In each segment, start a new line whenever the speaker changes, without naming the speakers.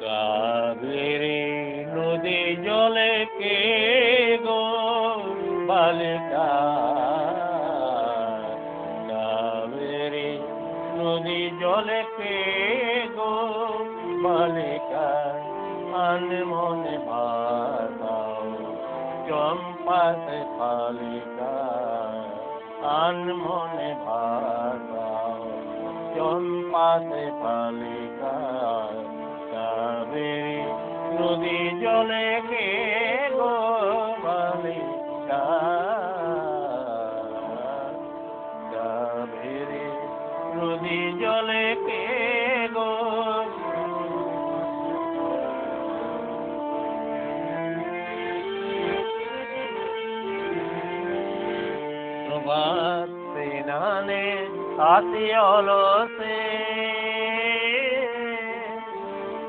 কাবেরী নদী জলে কে গো বালিকা? কাবেরী নদী জলে কে গো বালিকা? আন মনে ভাতাও চম্পাতে পালিকা। আন মনে ভাতাও চম্পাতে পালিকা। কাবেরী নদী জলে কে গো বালিকা কাবেরী নদী জলে কে গো? প্রভাত সেনানে আসি অলসে।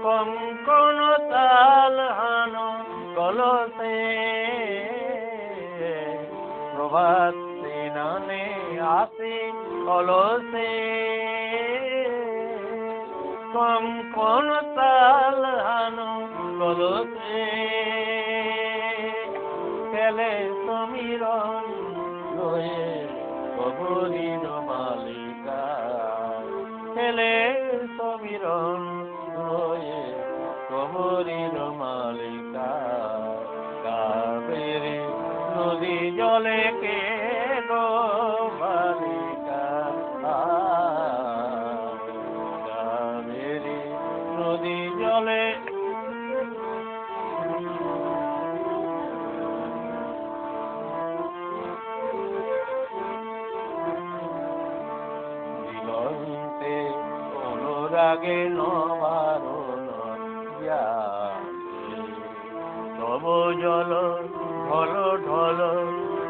কঙ্কন তাল হানো কলসে। প্রভাত সেনানে আসি অলসে কঙ্কন তাল হানো কলসে। খেলে সমীরণ কবরীর মালিকা। খেলে সমীরণ জলে কে গো বালিকা কাবেরে নদী জলে। দিগন্তে অনুরাগে নবারণ তব জল ঢল ঢল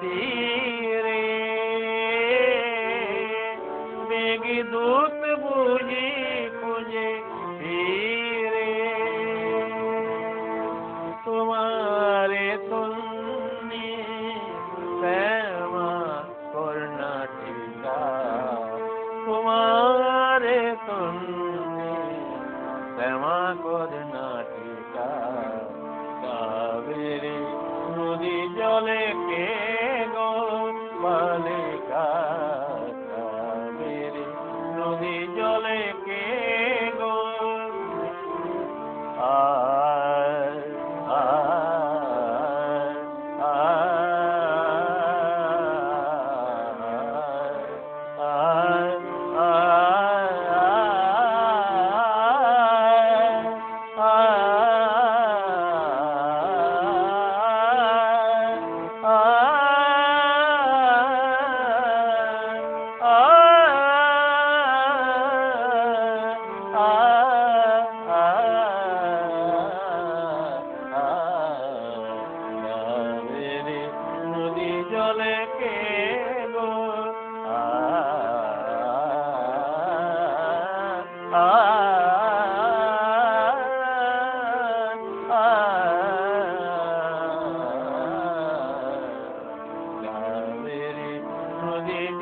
নদী তীরে মেঘদূত বুঝি খুঁজে ফিরে তোমারে তুন্নি শ্যামা কর্ণাটিকা তোমারে তুন্নি শ্যামা কর্ণাটিকা কাবেরী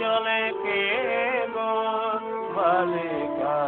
জলে কে গো বালিকা।